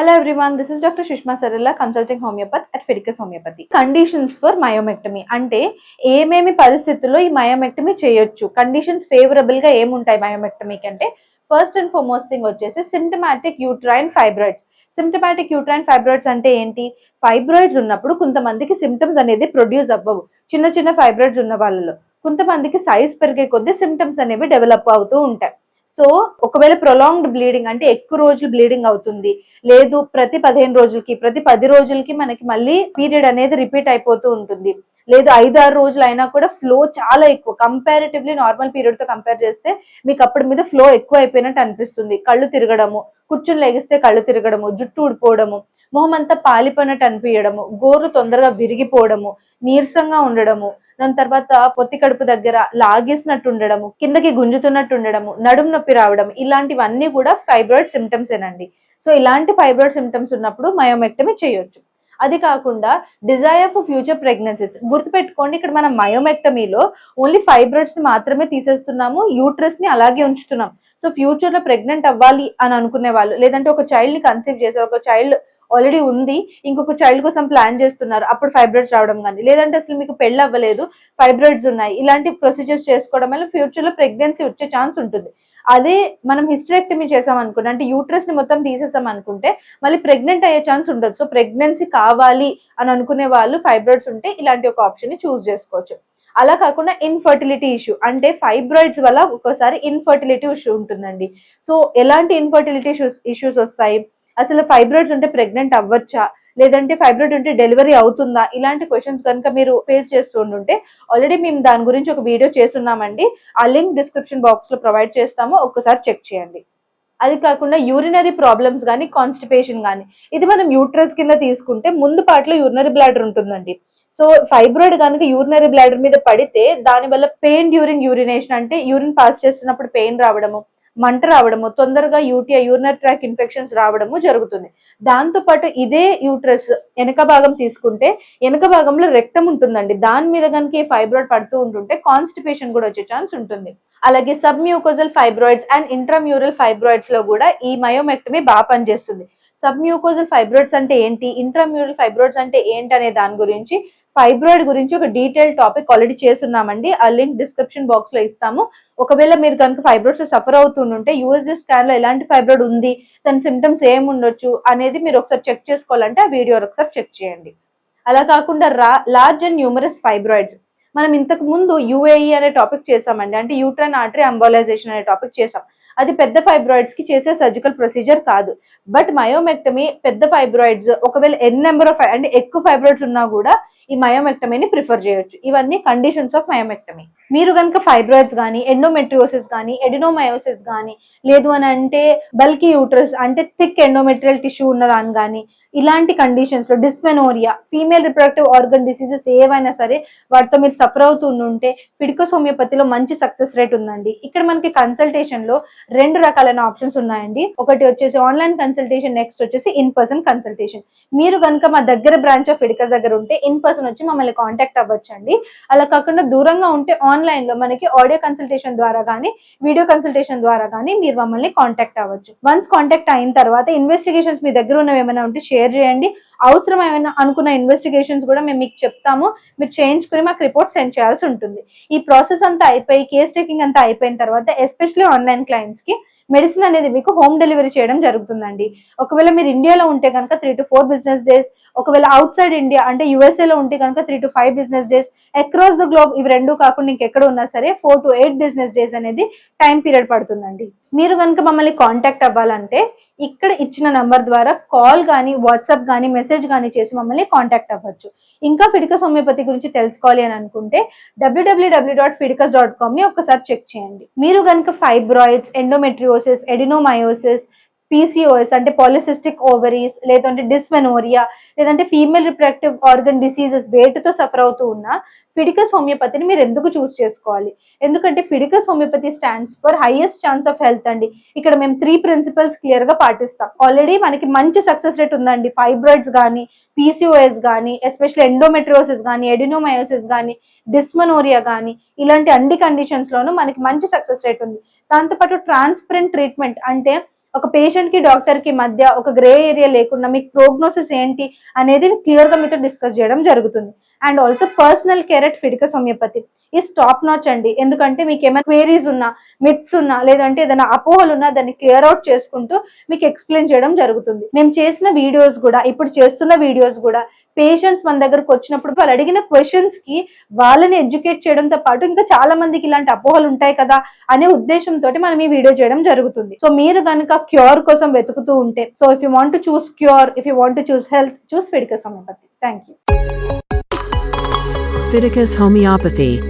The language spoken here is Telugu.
Hello everyone this is doctor Sushma Sarilla, consulting homeopathy at Fidicus homeopathy conditions for myomectomy అంటే ఏమేమి పరిస్థితుల్లో ఈ మయోమెక్టమీ చేయొచ్చు? కండిషన్స్ ఫేవరబుల్గా ఏముంటాయి మయోమెక్టమీకి అంటే ఫస్ట్ అండ్ ఫార్మోస్ట్ థింగ్ వచ్చేసి symptomatic uterine fibroids symptomatic uterine fibroids అంటే ఏంటి? ఫైబ్రాయిడ్స్ ఉన్నప్పుడు కొంతమందికి సిమ్టమ్స్ అనేది ప్రొడ్యూస్ అవ్వవు. చిన్న చిన్న ఫైబ్రాయిడ్స్ ఉన్న వాళ్ళలో. కొంతమందికి సైజ్ పెరిగే కొద్దీ సిమ్టమ్స్ అనేవి డెవలప్ అవుతూ ఉంటాయి. సో ఒకవేళ ప్రొలాంగ్డ్ బ్లీడింగ్ అంటే ఎక్కువ రోజులు బ్లీడింగ్ అవుతుంది. లేదు ప్రతి పదిహేను రోజులకి ప్రతి పది రోజులకి మనకి మళ్ళీ పీరియడ్ అనేది రిపీట్ అయిపోతూ ఉంటుంది. లేదు ఐదు ఆరు రోజులు అయినా కూడా ఫ్లో చాలా ఎక్కువ. కంపారిటివ్లీ నార్మల్ పీరియడ్తో కంపేర్ చేస్తే మీకు అప్పటి మీద ఫ్లో ఎక్కువ అయిపోయినట్టు అనిపిస్తుంది. కళ్ళు తిరగడము కూర్చుని లెగిస్తే కళ్ళు తిరగడము జుట్టు ఊడిపోవడము మొహం అంతా పాలిపోయినట్టు అనిపించడము గోరు తొందరగా విరిగిపోవడము నీరసంగా ఉండడము దాని తర్వాత పొత్తి కడుపు దగ్గర లాగేసినట్టు ఉండడము కిందకి గుంజుతున్నట్టు ఉండడము నడుము నొప్పి రావడం ఇలాంటివన్నీ కూడా ఫైబ్రాయిడ్ సిమ్టమ్స్ ఏనండి. సో ఇలాంటి ఫైబ్రాయిడ్ సిమ్టమ్స్ ఉన్నప్పుడు మయోమెక్టమీ చేయొచ్చు. అది కాకుండా డిజైర్ ఫర్ ఫ్యూచర్ ప్రెగ్నెన్సీస్ గుర్తుపెట్టుకోండి ఇక్కడ మనం మయోమెక్టమీలో ఓన్లీ ఫైబ్రాయిడ్స్ని మాత్రమే తీసేస్తున్నాము యూట్రస్ని అలాగే ఉంచుతున్నాం. సో ఫ్యూచర్లో ప్రెగ్నెంట్ అవ్వాలి అని అనుకునే వాళ్ళు లేదంటే ఒక చైల్డ్ని కన్సీవ్ చేశారు ఒక చైల్డ్ ఆల్రెడీ ఉంది. ఇంకొక చైల్డ్ కోసం ప్లాన్ చేస్తున్నారు. అప్పుడు ఫైబ్రాయిడ్స్ రావడం కానీ లేదంటే అసలు మీకు పెళ్ళి అవ్వలేదు ఫైబ్రాయిడ్స్ ఉన్నాయి. ఇలాంటి ప్రొసీజర్స్ చేసుకోవడం వల్ల ఫ్యూచర్లో ప్రెగ్నెన్సీ వచ్చే ఛాన్స్ ఉంటుంది. అదే మనం హిస్టరెక్టమీ చేసాం అనుకుంటే అంటే యూట్రస్ని మొత్తం తీసేసాం అనుకుంటే మళ్ళీ ప్రెగ్నెంట్ అయ్యే ఛాన్స్ ఉండదు. సో ప్రెగ్నెన్సీ కావాలి అని అనుకునే వాళ్ళు ఫైబ్రాయిడ్స్ ఉంటే ఇలాంటి ఒక ఆప్షన్ని చూస్ చేసుకోవచ్చు. అలా కాకుండా ఇన్ఫర్టిలిటీ ఇష్యూ అంటే ఫైబ్రాయిడ్స్ వల్ల ఒక్కోసారి ఇన్ఫర్టిలిటీ ఇష్యూ ఉంటుందండి. సో ఎలాంటి ఇన్ఫర్టిలిటీ ఇష్యూస్ ఇష్యూస్ వస్తాయి? అసలు ఫైబ్రాయిడ్స్ ఉంటే ప్రెగ్నెంట్ అవ్వచ్చా? లేదంటే ఫైబ్రాయిడ్ ఉంటే డెలివరీ అవుతుందా? ఇలాంటి క్వశ్చన్స్ కనుక మీరు ఫేస్ చేస్తూ ఆల్రెడీ మేము దాని గురించి ఒక వీడియో చేస్తున్నామండి. ఆ లింక్ డిస్క్రిప్షన్ బాక్స్లో ప్రొవైడ్ చేస్తాము. ఒక్కసారి చెక్ చేయండి. అది కాకుండా యూరినరీ ప్రాబ్లమ్స్ కానీ కాన్స్టిపేషన్ కానీ ఇది మనం యూట్రస్ కింద తీసుకుంటే ముందు పాటలో యూరినరీ బ్లాడర్ ఉంటుందండి. సో ఫైబ్రాయిడ్ కనుక యూరినరీ బ్లాడర్ మీద పడితే దానివల్ల పెయిన్ డ్యూరింగ్ యూరినేషన్ అంటే యూరిన్ పాస్ చేస్తున్నప్పుడు పెయిన్ రావడము మంట రావడము తొందరగా యూటీఐ యూరినర్ ట్రాక్ ఇన్ఫెక్షన్స్ రావడము జరుగుతుంది. దాంతో పాటు ఇదే యూట్రస్ వెనక భాగం తీసుకుంటే వెనక భాగంలో రక్తం ఉంటుందండి. దాని మీద కనుక ఫైబ్రాయిడ్ పడుతూ ఉంటుంటే కాన్స్టిపేషన్ కూడా వచ్చే ఛాన్స్ ఉంటుంది. అలాగే sub mucosal fibroids and intramural ఫైబ్రాయిడ్స్లో కూడా ఈ మయోమెక్టమీ బాగా పనిచేస్తుంది. సబ్ మ్యూకోజల్ ఫైబ్రాయిడ్స్ అంటే ఏంటి? ఇంట్రామ్యూరల్ ఫైబ్రాయిడ్స్ అంటే ఏంటి అనే దాని గురించి ఫైబ్రాయిడ్ గురించి ఒక డీటెయిల్ టాపిక్ ఆల్రెడీ చేస్తున్నామండి. ఆ లింక్ డిస్క్రిప్షన్ బాక్స్లో ఇస్తాము. ఒకవేళ మీరు కనుక ఫైబ్రాయిడ్స్ సఫర్ అవుతుంటే యూఎస్జీ స్కాన్లో ఎలాంటి ఫైబ్రాయిడ్ ఉంది దాని సిమ్టమ్స్ ఏమి ఉండొచ్చు అనేది మీరు ఒకసారి చెక్ చేసుకోవాలంటే ఆ వీడియో ఒకసారి చెక్ చేయండి. అలా కాకుండా లార్జ్ అండ్ న్యూమరస్ ఫైబ్రాయిడ్స్. మనం ఇంతకు ముందు యుఏఈ అనే టాపిక్ చేసామండి అంటే యూట్రైన్ ఆర్టరీ అంబాలైజేషన్ అనే టాపిక్ చేసాం అది పెద్ద ఫైబ్రాయిడ్స్కి చేసే సర్జికల్ ప్రొసీజర్ కాదు. బట్ మయోమెక్టమీ పెద్ద ఫైబ్రాయిడ్స్ ఒకవేళ ఎన్ నెంబర్ ఆఫ్ అంటే ఎక్కువ ఫైబ్రాయిడ్స్ ఉన్నా కూడా ఈ మయోమెక్టమీని ప్రిఫర్ చేయొచ్చు. ఇవన్నీ కండిషన్స్ ఆఫ్ మయోమెక్టమీ. మీరు కనుక ఫైబ్రాయిడ్స్ కానీ ఎండోమెట్రియోసిస్ కానీ ఎడినోమయోసిస్ కానీ లేదు అని అంటే బల్కీ యూట్రస్ అంటే థిక్ ఎండోమెట్రియల్ టిష్యూ ఉన్నదాని కానీ ఇలాంటి కండిషన్స్లో dysmenorrhea female reproductive organ diseases ఏవైనా సరే వాటితో మీరు సఫర్ అవుతుంటే పిడికోస్ హోమియోపతిలో మంచి సక్సెస్ రేట్ ఉందండి. ఇక్కడ మనకి కన్సల్టేషన్లో రెండు రకాలైన ఆప్షన్స్ ఉన్నాయండి. ఒకటి వచ్చేసి ఆన్లైన్ కన్సల్టేషన్ నెక్స్ట్ వచ్చేసి ఇన్ పర్సన్ కన్సల్టేషన్ మీరు కనుక మా దగ్గర బ్రాంచ్ ఆఫ్ ఫిడికస్ దగ్గర ఉంటే ఇన్ పర్సన్ వచ్చి మమ్మల్ని కాంటాక్ట్ అవ్వచ్చండి. అలా కాకుండా దూరంగా ఉంటే ఆన్లైన్లో మనకి ఆడియో కన్సల్టేషన్ ద్వారా కానీ వీడియో కన్సల్టేషన్ ద్వారా కానీ మీరు మమ్మల్ని కాంటాక్ట్ అవ్వచ్చు. వన్స్ కాంటాక్ట్ అయిన తర్వాత ఇన్వెస్టిగేషన్స్ మీ దగ్గర ఉన్నవి ఏమైనా ఉంటే షేర్ చేయండి. అవసరం ఏమైనా అనుకున్న ఇన్వెస్టిగేషన్స్ కూడా మేము మీకు చెప్తాము. మీరు చేయించుకుని మాకు రిపోర్ట్ సెండ్ చేయాల్సి ఉంటుంది. ఈ ప్రాసెస్ అంతా అయిపోయి కేస్ టేకింగ్ అంతా అయిపోయిన తర్వాత ఎస్పెషల్లీ ఆన్లైన్ క్లయింట్స్కి మెడిసిన్ అనేది మీకు హోమ్ డెలివరీ చేయడం జరుగుతుందండి. ఒకవేళ మీరు ఇండియాలో ఉంటే కనుక three to four business days ఒకవేళ అవుట్ సైడ్ ఇండియా అంటే USA లో ఉంటే కనుక three to five business days across the globe ఇవి రెండు కాకుండా ఇంకెక్కడ ఉన్నా సరే four to eight business days అనేది టైం పీరియడ్ పడుతుందండి. మీరు కనుక మమ్మల్ని కాంటాక్ట్ అవ్వాలంటే ఇక్కడ ఇచ్చిన నంబర్ ద్వారా కాల్ కానీ వాట్సాప్ కానీ మెసేజ్ కానీ చేసి మమ్మల్ని కాంటాక్ట్ అవ్వచ్చు. ఇంకా ఫిడికస్ హోమియోపతి గురించి తెలుసుకోవాలి అని అనుకుంటే W W W dot Fidicus dot కామ్ని ఒకసారి చెక్ చేయండి. మీరు కనుక ఫైబ్రాయిడ్స్ ఎండోమెట్రియోసిస్ ఎడినోమయోసిస్ పీసీఓఎస్ అంటే పాలిసిస్టిక్ ఓవరీస్ లేదంటే డిస్మెనోరియా లేదంటే ఫీమేల్ రిప్రొడక్టివ్ ఆర్గన్ డిసీజెస్ వేటుతో సఫర్ అవుతూ ఉన్న ఫిడికస్ హోమియోపతిని మీరు ఎందుకు చూస్ చేసుకోవాలి? ఎందుకంటే Fidicus homeopathy stands for highest chance of health అండి. ఇక్కడ మేము త్రీ ప్రిన్సిపల్స్ క్లియర్గా పాటిస్తాం. ఆల్రెడీ మనకి మంచి సక్సెస్ రేట్ ఉందండి. ఫైబ్రాయిడ్స్ కానీ పీసీఓఎస్ కానీ ఎస్పెషల్లీ ఎండోమెట్రోసిస్ కానీ ఎడినోమయోసిస్ కానీ డిస్మనోరియా కానీ ఇలాంటి అన్ని కండిషన్స్ లోనూ మనకి మంచి సక్సెస్ రేట్ ఉంది. దాంతోపాటు ట్రాన్స్పరెంట్ ట్రీట్మెంట్ అంటే ఒక పేషెంట్కి డాక్టర్కి మధ్య ఒక గ్రే ఏరియా లేకుండా మీకు ప్రోగ్నోసిస్ ఏంటి అనేది క్లియర్గా మీతో డిస్కస్ చేయడం జరుగుతుంది. And also personal care at Fidicus homeopathy ఈ స్టాప్ నాచ్ అండి. ఎందుకంటే మీకు ఏమైనా క్వేరీస్ ఉన్నా మిట్స్ ఉన్నా లేదంటే ఏదైనా అపోహలు ఉన్నా దాన్ని క్లియర్ అవుట్ చేసుకుంటూ మీకు ఎక్స్ప్లెయిన్ చేయడం జరుగుతుంది. మేము చేసిన వీడియోస్ కూడా ఇప్పుడు చేస్తున్న వీడియోస్ కూడా పేషెంట్స్ మన దగ్గరకు వచ్చినప్పుడు వాళ్ళు అడిగిన క్వశ్చన్స్కి వాళ్ళని ఎడ్యుకేట్ చేయడంతో పాటు ఇంకా చాలా మందికి ఇలాంటి అపోహలు ఉంటాయి కదా అనే ఉద్దేశంతో మనం ఈ వీడియో చేయడం జరుగుతుంది. సో మీరు కనుక క్యూర్ కోసం వెతుకుతూ ఉంటే so if you want choose cure if you want choose health choose Fidicus homeopathy thank you Fiticus homeopathy